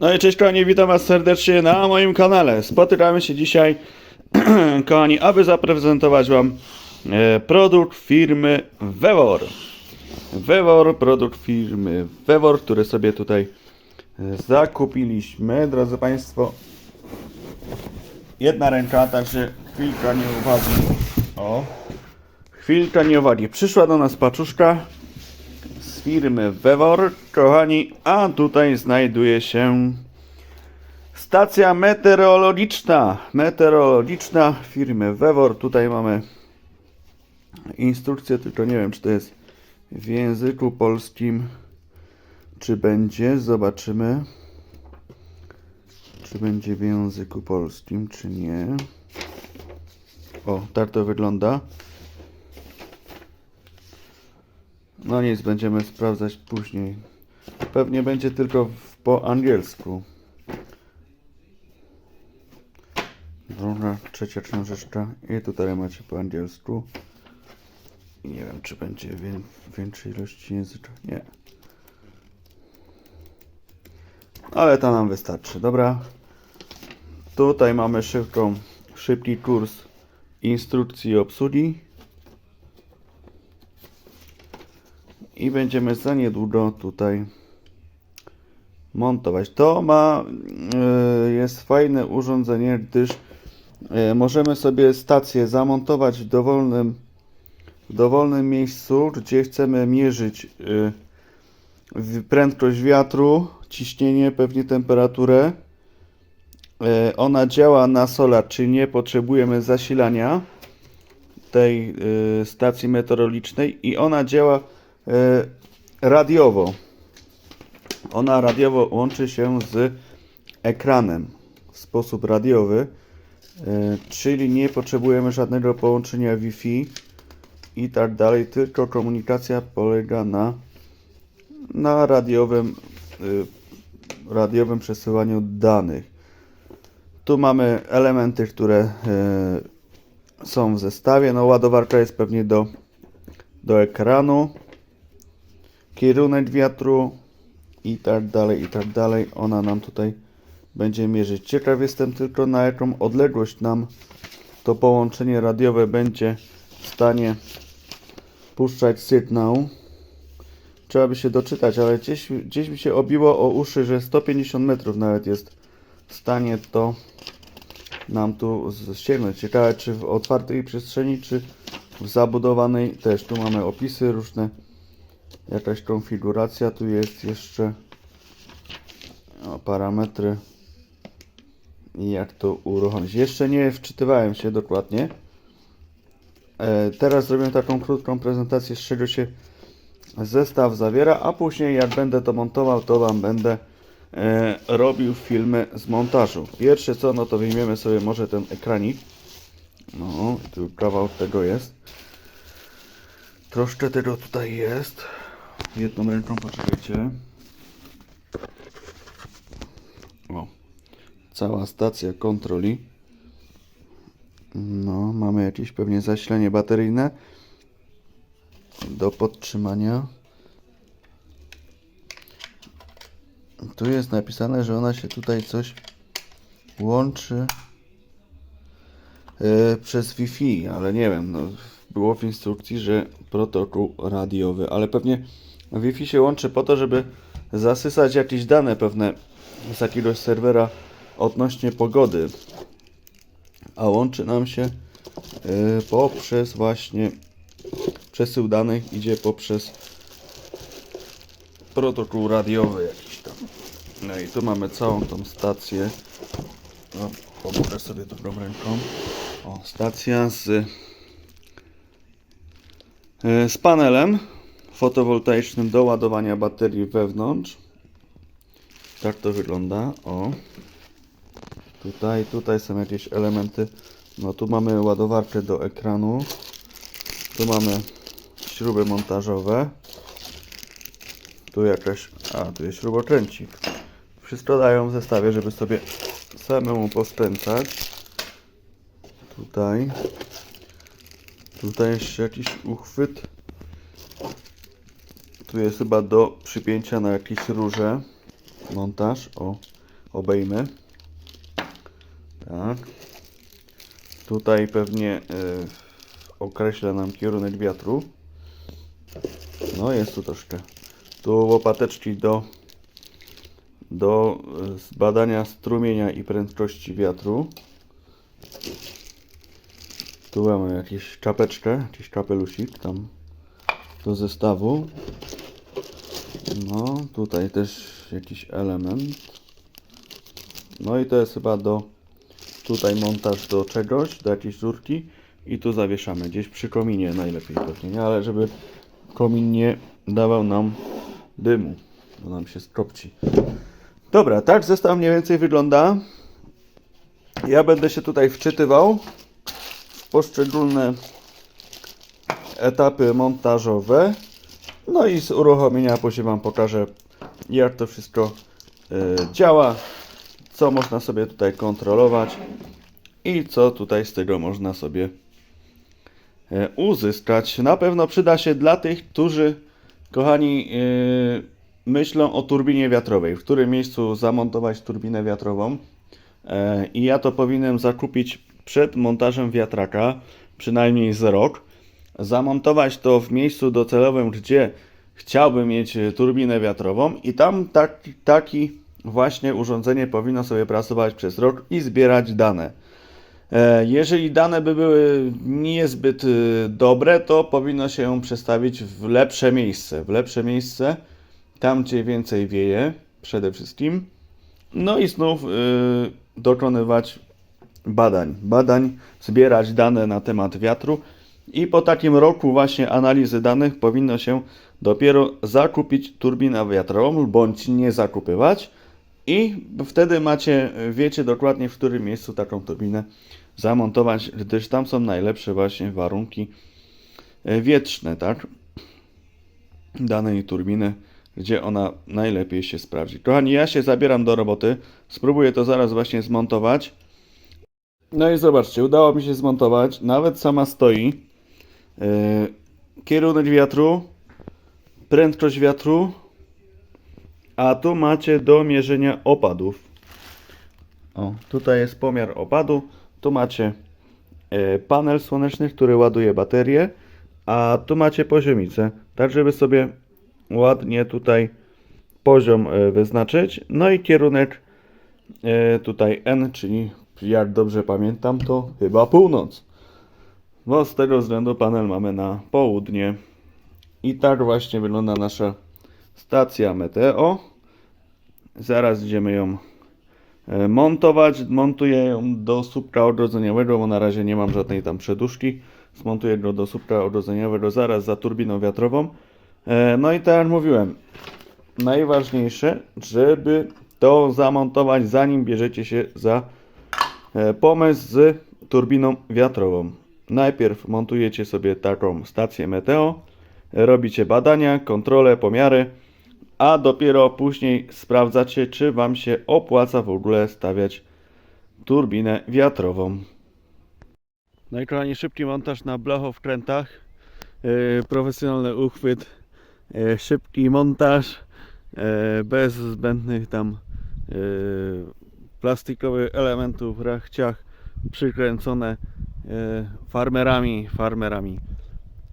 No i cześć kochani, witam was serdecznie na moim kanale. Spotykamy się dzisiaj, kochani, aby zaprezentować wam e, produkt firmy Vevor. Vevor, produkt firmy Vevor, który sobie tutaj e, zakupiliśmy, drodzy państwo. Jedna ręka, także chwilka nie uwagi. O, chwilka nie uwagi. Przyszła do nas paczuszka firmy Vevor, kochani, a tutaj znajduje się stacja meteorologiczna, meteorologiczna firmy Vevor. Tutaj mamy instrukcję, tylko nie wiem, czy to jest w języku polskim, czy będzie, zobaczymy. Czy będzie w języku polskim, czy nie. O, tak to wygląda. No nic, będziemy sprawdzać później. Pewnie będzie tylko w, po angielsku. Druga, trzecia książeczka i tutaj macie po angielsku. Nie wiem, czy będzie wię, większej ilości języka. Nie. Ale to nam wystarczy, dobra. Tutaj mamy szybką, szybki kurs instrukcji obsługi. I będziemy za niedługo tutaj montować. To ma e, jest fajne urządzenie, gdyż e, możemy sobie stację zamontować w dowolnym w dowolnym miejscu, gdzie chcemy mierzyć e, prędkość wiatru, ciśnienie, pewnie temperaturę. Ona działa na solar, czyli nie potrzebujemy zasilania tej stacji meteorologicznej i ona działa radiowo. Ona radiowo łączy się z ekranem w sposób radiowy, y, czyli nie potrzebujemy żadnego połączenia Wi-Fi i tak dalej, tylko komunikacja polega na, na radiowym, y, radiowym przesyłaniu danych. Tu mamy elementy, które są w zestawie. No ładowarka jest pewnie do, do ekranu. Kierunek wiatru i tak dalej, i tak dalej. Ona nam tutaj będzie mierzyć. Ciekaw jestem tylko na jaką odległość nam to połączenie radiowe będzie w stanie puszczać sygnał. Trzeba by się doczytać, ale gdzieś, gdzieś mi się obiło o uszy, że 150 metrów nawet jest w stanie to nam tu ściągnąć. Ciekawe, czy w otwartej przestrzeni, czy w zabudowanej też. Tu mamy opisy różne, jakaś konfiguracja. Tu jest jeszcze o, parametry i jak to uruchomić. Jeszcze nie wczytywałem się dokładnie. E, teraz zrobię taką krótką prezentację, z czego się zestaw zawiera, a później jak będę to montował, to Wam będę e, robił filmy z montażu. Pierwsze co, no to wyjmiemy sobie może ten ekranik. No, tu kawał tego jest. Troszkę tego tutaj jest. Jedną ręką poczekajcie. O, cała stacja kontroli. No, mamy jakieś pewnie zasilanie bateryjne do podtrzymania. Tu jest napisane, że ona się tutaj coś łączy e, przez Wi-Fi, ale nie wiem, no, było w instrukcji, że protokół radiowy, ale pewnie Wi-Fi się łączy po to, żeby zasysać jakieś dane pewne z jakiegoś serwera odnośnie pogody, a łączy nam się e, poprzez właśnie przesył danych idzie poprzez protokół radiowy jakiś tam. No i tu mamy całą tą stację. No, pomogę sobie drugą ręką. O, stacja z, e, z panelem fotowoltaicznym do ładowania baterii wewnątrz. Tak to wygląda. O. Tutaj, tutaj są jakieś elementy. No tu mamy ładowarkę do ekranu. Tu mamy śruby montażowe. Tu jakaś. A, tu jest śrubokręcik. Wszystko dają w zestawie, żeby sobie samemu poskręcać. Tutaj. Tutaj jeszcze jakiś uchwyt. Tu jest chyba do przypięcia na jakieś róże. Montaż. O. obejmę. Tak. Tutaj pewnie y, określa nam kierunek wiatru. No jest tu troszkę. Tu łopateczki do, do y, zbadania strumienia i prędkości wiatru. Tu mamy jakieś czapeczkę, jakiś kapelusik tam do zestawu. No, tutaj też jakiś element. No i to jest chyba do tutaj montaż do czegoś, do jakiejś rurki i tu zawieszamy gdzieś przy kominie najlepiej pewnie, nie? ale żeby komin nie dawał nam dymu, bo nam się skopci. Dobra, tak zestaw mniej więcej wygląda. Ja będę się tutaj wczytywał w poszczególne etapy montażowe. No i z uruchomienia później Wam pokażę, jak to wszystko y, działa, co można sobie tutaj kontrolować i co tutaj z tego można sobie e, uzyskać. Na pewno przyda się dla tych, którzy, kochani, y, myślą o turbinie wiatrowej, w którym miejscu zamontować turbinę wiatrową. I ja to powinienem zakupić przed montażem wiatraka, przynajmniej z rok. Zamontować to w miejscu docelowym, gdzie chciałbym mieć turbinę wiatrową, i tam taki, taki właśnie urządzenie powinno sobie pracować przez rok i zbierać dane. E, Jeżeli dane by były niezbyt e, dobre, to powinno się ją przestawić w lepsze miejsce. W lepsze miejsce, tam gdzie więcej wieje, przede wszystkim. No i znów y, dokonywać badań. Badań, zbierać dane na temat wiatru i po takim roku właśnie analizy danych powinno się dopiero zakupić turbinę wiatrową bądź nie zakupywać i wtedy macie, wiecie dokładnie w którym miejscu taką turbinę zamontować, gdyż tam są najlepsze właśnie warunki e, wietrzne, tak? danej turbiny, gdzie ona najlepiej się sprawdzi. Kochani, ja się zabieram do roboty. Spróbuję to zaraz właśnie zmontować. No i zobaczcie, udało mi się zmontować. Nawet sama stoi. Yy, kierunek wiatru, prędkość wiatru, a tu macie do mierzenia opadów. O, tutaj jest pomiar opadu. Tu macie e, panel słoneczny, który ładuje baterię, a tu macie poziomicę, tak żeby sobie ładnie tutaj poziom e, wyznaczyć. No i kierunek e, tutaj N, czyli jak dobrze pamiętam, to chyba północ. Bo z tego względu panel mamy na południe. I tak właśnie wygląda nasza stacja meteo. Zaraz idziemy ją e, montować. Montuję ją do słupka odrodzeniowego, bo na razie nie mam żadnej tam przeduszki. Zmontuję go do słupka odrodzeniowego zaraz za turbiną wiatrową. E, No i tak jak mówiłem, najważniejsze, żeby to zamontować zanim bierzecie się za e, pomysł z turbiną wiatrową. Najpierw montujecie sobie taką stację meteo, robicie badania, kontrole, pomiary, a dopiero później sprawdzacie, czy Wam się opłaca w ogóle stawiać turbinę wiatrową. No i kochani, szybki montaż na blachowkrętach, yy, profesjonalny uchwyt, yy, szybki montaż, yy, bez zbędnych tam yy, plastikowych elementów rachciach, przykręcone farmerami, farmerami.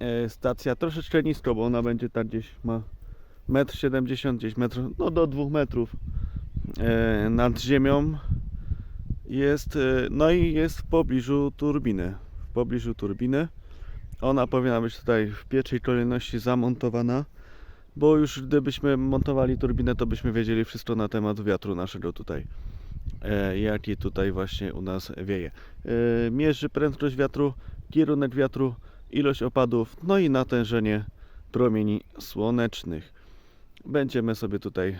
Yy, stacja troszeczkę nisko, bo ona będzie tak gdzieś ma 1,70 m, gdzieś metr, no do 2 metrów yy, nad ziemią jest, no i jest w pobliżu turbiny. W pobliżu turbiny. Ona powinna być tutaj w pierwszej kolejności zamontowana, bo już gdybyśmy montowali turbinę, to byśmy wiedzieli wszystko na temat wiatru naszego tutaj. E, jaki tutaj właśnie u nas wieje. E, mierzy prędkość wiatru, kierunek wiatru, ilość opadów, no i natężenie promieni słonecznych. Będziemy sobie tutaj e,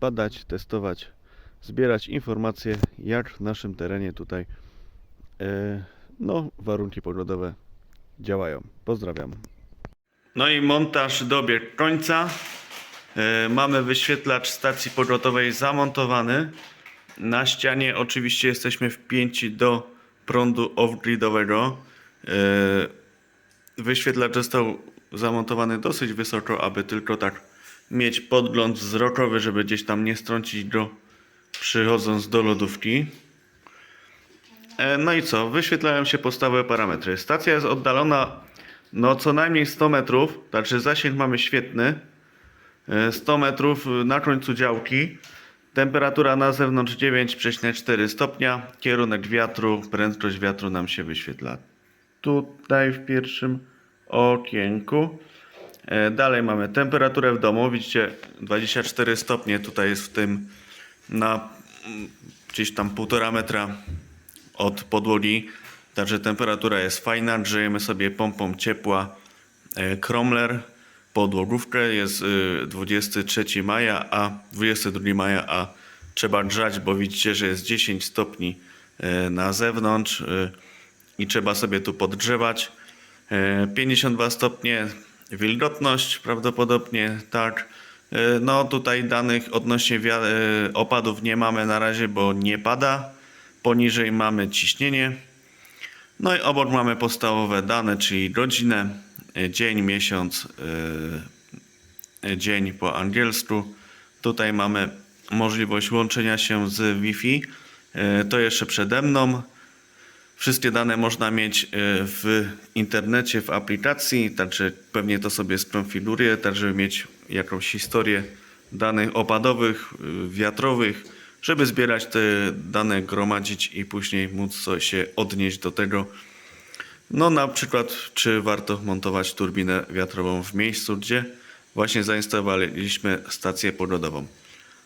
badać, testować zbierać informacje, jak w naszym terenie tutaj no, warunki pogodowe działają. Pozdrawiam. No i montaż dobiegł końca. Mamy wyświetlacz stacji pogodowej zamontowany. Na ścianie oczywiście jesteśmy wpięci do prądu off-gridowego. E, wyświetlacz został zamontowany dosyć wysoko, aby tylko tak mieć podgląd wzrokowy, żeby gdzieś tam nie strącić go przychodząc do lodówki. E, No i co? Wyświetlają się podstawowe parametry. Stacja jest oddalona no co najmniej 100 metrów, znaczy zasięg mamy świetny. E, 100 metrów na końcu działki. Temperatura na zewnątrz 9,4 stopnia. Kierunek wiatru, prędkość wiatru nam się wyświetla tutaj w pierwszym okienku. E, Dalej mamy temperaturę w domu. Widzicie 24 stopnie tutaj jest w tym na mm, gdzieś tam półtora metra od podłogi. Także temperatura jest fajna. Grzejemy sobie pompą ciepła e, Kromler. Podłogówkę jest y, 23 maja, a 22 maja, a trzeba grzać, bo widzicie, że jest 10 stopni e, na zewnątrz y, i trzeba sobie tu podgrzewać. E, 52 stopnie wilgotność prawdopodobnie, tak. E, No tutaj danych odnośnie e, opadów nie mamy na razie, bo nie pada. Poniżej mamy ciśnienie. No i obok mamy podstawowe dane, czyli godzinę, e, dzień, miesiąc, e, e, dzień po angielsku. Tutaj mamy możliwość łączenia się z Wi-Fi. E, To jeszcze przede mną. Wszystkie dane można mieć e, w internecie, w aplikacji, także pewnie to sobie skonfiguruję, tak żeby mieć jakąś historię danych opadowych, wiatrowych, żeby zbierać te dane, gromadzić i później móc się odnieść do tego. No na przykład, czy warto montować turbinę wiatrową w miejscu, gdzie właśnie zainstalowaliśmy stację pogodową.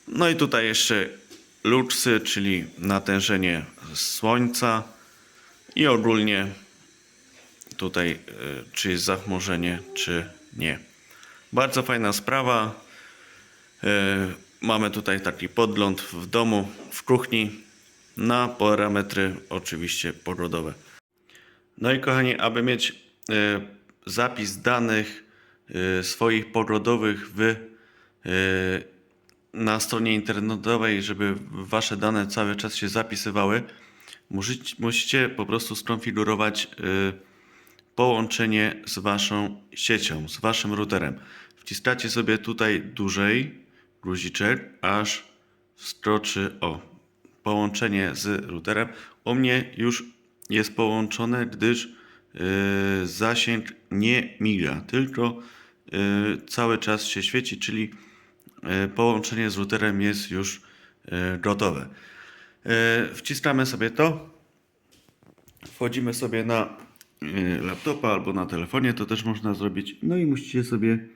No i tutaj jeszcze luksy, czyli natężenie słońca i ogólnie tutaj y, czy jest zachmurzenie, czy nie. Bardzo fajna sprawa. Y, Mamy tutaj taki podgląd w domu, w kuchni na parametry oczywiście pogodowe. No i kochani, aby mieć y, zapis danych y, swoich pogodowych w, y, na stronie internetowej, żeby wasze dane cały czas się zapisywały, musicie, po prostu skonfigurować połączenie z waszą siecią, z waszym routerem. Wciskacie sobie tutaj dłużej guziczek, aż wskoczy o połączenie z routerem. U mnie już jest połączone, gdyż y, zasięg nie miga, tylko y, cały czas się świeci, czyli y, połączenie z routerem jest już gotowe. Wciskamy sobie to, wchodzimy sobie na laptopa albo na telefonie, to też można zrobić. No i musicie sobie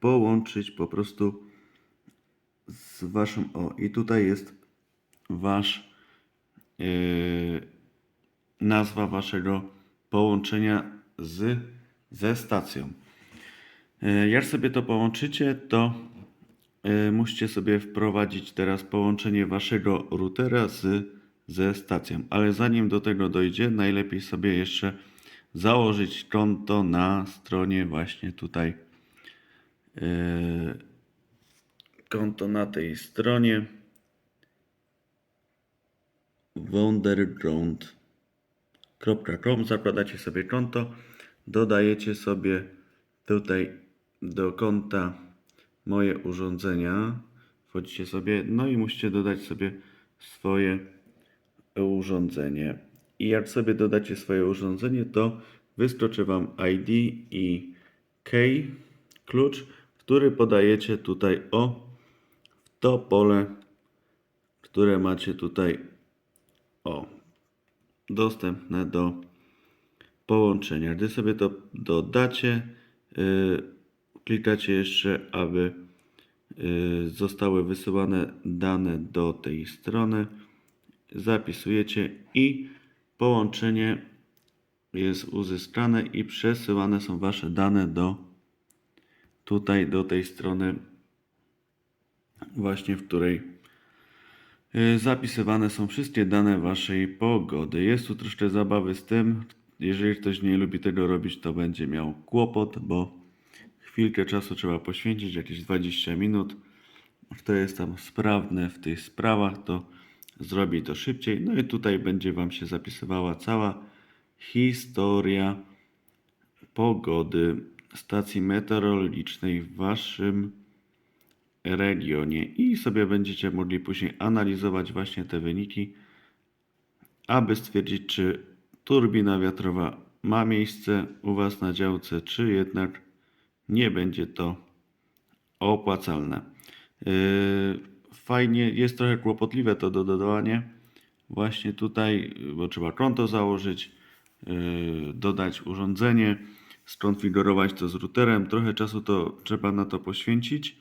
połączyć po prostu z waszym. O, i tutaj jest wasz nazwa waszego połączenia z, ze stacją. Y, Jak sobie to połączycie, to y, musicie sobie wprowadzić teraz połączenie waszego routera z, ze stacją. Ale zanim do tego dojdzie, najlepiej sobie jeszcze założyć konto na stronie właśnie tutaj. konto na tej stronie wonderground.com zakładacie sobie konto, dodajecie sobie tutaj do konta moje urządzenia, wchodzicie sobie, no i musicie dodać sobie swoje urządzenie. I jak sobie dodacie swoje urządzenie, to wyskoczy Wam ID i key, klucz, który podajecie tutaj o w to pole, które macie tutaj o dostępne do połączenia. Gdy sobie to dodacie, yy, klikacie jeszcze, aby yy, zostały wysyłane dane do tej strony. Zapisujecie i połączenie jest uzyskane i przesyłane są Wasze dane do tutaj, do tej strony właśnie, w której zapisywane są wszystkie dane Waszej pogody. Jest tu troszkę zabawy z tym. Jeżeli ktoś nie lubi tego robić, to będzie miał kłopot, bo chwilkę czasu trzeba poświęcić, jakieś 20 minut. Kto jest tam sprawny w tych sprawach, to zrobi to szybciej. No i tutaj będzie Wam się zapisywała cała historia pogody stacji meteorologicznej w Waszym regionie i sobie będziecie mogli później analizować właśnie te wyniki, aby stwierdzić, czy turbina wiatrowa ma miejsce u Was na działce, czy jednak nie będzie to opłacalne. Yy, Fajnie, jest trochę kłopotliwe to do dodawania. Właśnie tutaj, bo trzeba konto założyć, yy, dodać urządzenie, skonfigurować to z routerem. Trochę czasu to trzeba na to poświęcić.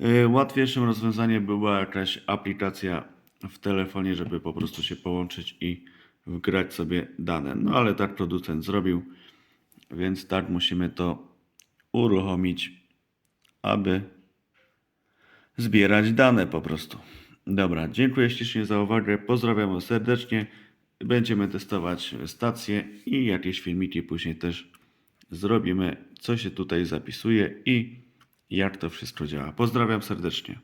Yy, Łatwiejszym rozwiązaniem była jakaś aplikacja w telefonie, żeby po prostu się połączyć i wgrać sobie dane. No ale tak producent zrobił, więc tak musimy to uruchomić, aby zbierać dane po prostu. Dobra, dziękuję ślicznie za uwagę, pozdrawiam serdecznie. Będziemy testować stację i jakieś filmiki później też zrobimy, co się tutaj zapisuje i jak to wszystko działa. Pozdrawiam serdecznie.